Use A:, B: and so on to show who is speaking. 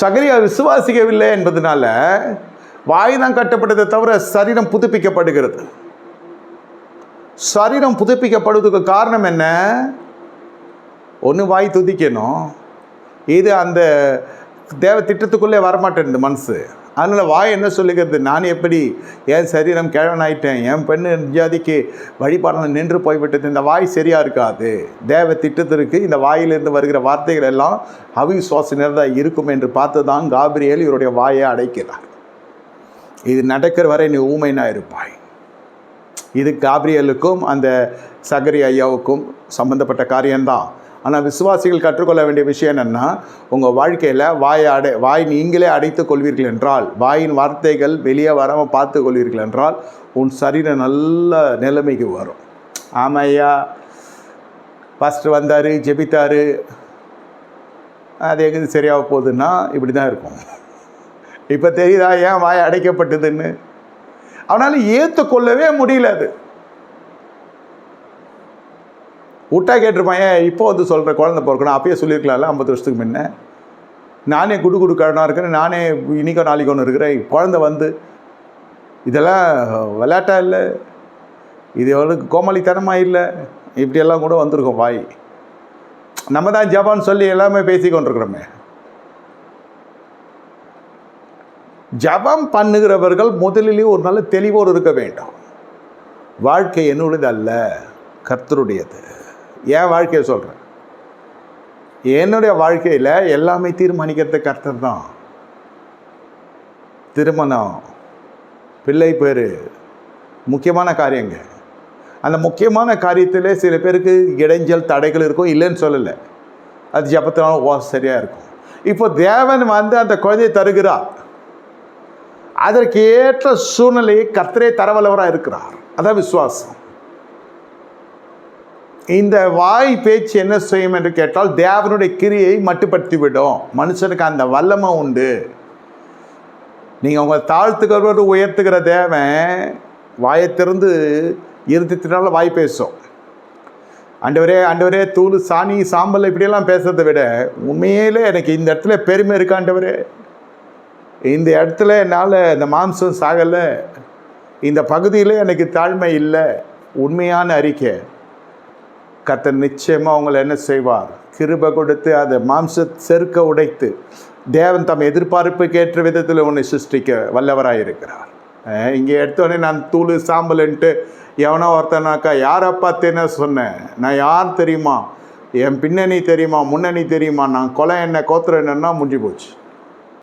A: சகரியா விசுவாசிக்கவில்லை என்பதனால வாய் தான் கட்டப்பட்டதை தவிர சரீரம் புதுப்பிக்கப்படுகிறது. சரீரம் புதுப்பிக்கப்படுவதுக்கு காரணம் என்ன? ஒன்று வாய் துதிக்கணும். இது அந்த தேவ திட்டத்துக்குள்ளே வரமாட்டேன் இந்த மனசு. அதனால் வாய் என்ன சொல்லுகிறது? நான் எப்படி என் சரீரம் கிழவனாயிட்டேன் என் பெண்ணு ஜாதிக்கு வழிபாடலாம் நின்று போய்விட்டது. இந்த வாய் சரியாக இருக்காது. தேவ திட்டத்திற்கு இந்த வாயிலிருந்து வருகிற வார்த்தைகள் எல்லாம் அவிசுவாச நிறதாக இருக்கும் என்று பார்த்து தான் காபிரியல் இவருடைய வாயை அடைக்கிறார். இது நடக்கிற வரை நீ ஊமைனா இருப்பாய். இது காபிரியலுக்கும் அந்த சகரி ஐயாவுக்கும் சம்பந்தப்பட்ட காரியம்தான். ஆனால் விசுவாசிகள் கற்றுக்கொள்ள வேண்டிய விஷயம் என்னென்னா உங்கள் வாழ்க்கையில் வாயை அடை வாய் நீங்களே அடைத்துக் கொள்வீர்கள் என்றால் வாயின் வார்த்தைகள் வெளியே வராமல் பார்த்து கொள்வீர்கள் என்றால் உன் சரீரம் நல்ல நிலைமைக்கு வரும். ஆமையா ஃபஸ்ட்டு வந்தார் ஜெபித்தார். அது எங்கே சரியாக போகுதுன்னா இப்படி தான் இருக்கும். இப்போ தெரியுதா ஏன் வாய் அடைக்கப்பட்டதுன்னு? அவனால் ஏற்றுக்கொள்ளவே முடியல அது. விட்டா கேட்டிருப்பான் ஏன் இப்போ வந்து சொல்கிற குழந்தை பிறக்கணும். அப்பயே சொல்லியிருக்கலாம்ல ஐம்பது வருஷத்துக்கு முன்னே. நானே குடு குடு கடனாக இருக்கிறேன் நானே இன்னைக்கோ நாளைக்கு ஒன்று இருக்கிறேன் குழந்தை வந்து. இதெல்லாம் விளையாட்டா இல்லை. இது அவளுக்கு கோமாளித்தனமாக இல்லை. இப்படியெல்லாம் கூட வந்திருக்கோம் வாய். நம்ம தான் ஜபான்னு சொல்லி எல்லாமே பேசி கொண்டிருக்கிறோமே. ஜபம் பண்ணுகிறவர்கள் முதலிலே ஒரு நல்ல தெளிவோடு இருக்க வேண்டும். வாழ்க்கை என்னுடையது அல்ல கர்த்தருடையது. என் வாழ்க்கையை சொல்கிறேன் என்னுடைய வாழ்க்கையில் எல்லாமே தீர்மானிக்கிறது கர்த்தர் தான். திருமணம் பிள்ளை பேர் முக்கியமான காரியங்க. அந்த முக்கியமான காரியத்தில் சில பேருக்கு இடைஞ்சல் தடைகள் இருக்கும் இல்லைன்னு சொல்லலை. அது ஜபத்தினாலும் ஓ சரியாக இருக்கும். இப்போ தேவன் வந்து அந்த குழந்தையை தருகிறார் அதற்கு ஏற்ற சூழ்நிலையை கர்த்தரே தரவல்லவராக இருக்கிறார். அதான் விசுவாசம். இந்த வாய் பேச்சு என்ன செய்யும் என்று கேட்டால் தேவனுடைய கிரியை மட்டுப்படுத்தி விடும் மனுஷனுக்கு அந்த வல்லமை உண்டு. நீங்கள் உங்கள் தாழ்த்துக்கிறவர் உயர்த்துகிற தேவன் வாயை திறந்து இருந்தத்தினால வாய் பேசும். அண்டவரே அண்டவரே தூள் சாணி சாம்பல் இப்படியெல்லாம் பேசுறதை விட உண்மையிலே எனக்கு இந்த இடத்துல பெருமை இருக்கு ஆண்டவரே. இந்த இடத்துல என்னால் இந்த மாம்சம் சாகலை. இந்த பகுதியில் எனக்கு தாழ்மை இல்லை. உண்மையான அறிக்கை. கர்த்தர் நிச்சயமாக அவங்களை என்ன செய்வார்? கிருபை கொடுத்து அதை மாம்ச செருக்க உடைத்து தேவன் தம் எதிர்பார்ப்புக்கு ஏற்ற விதத்தில் உன்னை சிருஷ்டிக்க வல்லவராக இருக்கிறார். இங்கே எடுத்தோடனே நான் தூள் சாம்பல்ன்ட்டு எவனோ ஒருத்தனாக்கா யாரை பார்த்து சொன்னேன். நான் யார் தெரியுமா? என் பின்னணி தெரியுமா? முன்னணி தெரியுமா? நான் கொலை என்ன கோத்திரம் என்னன்னா முடிஞ்சு போச்சு.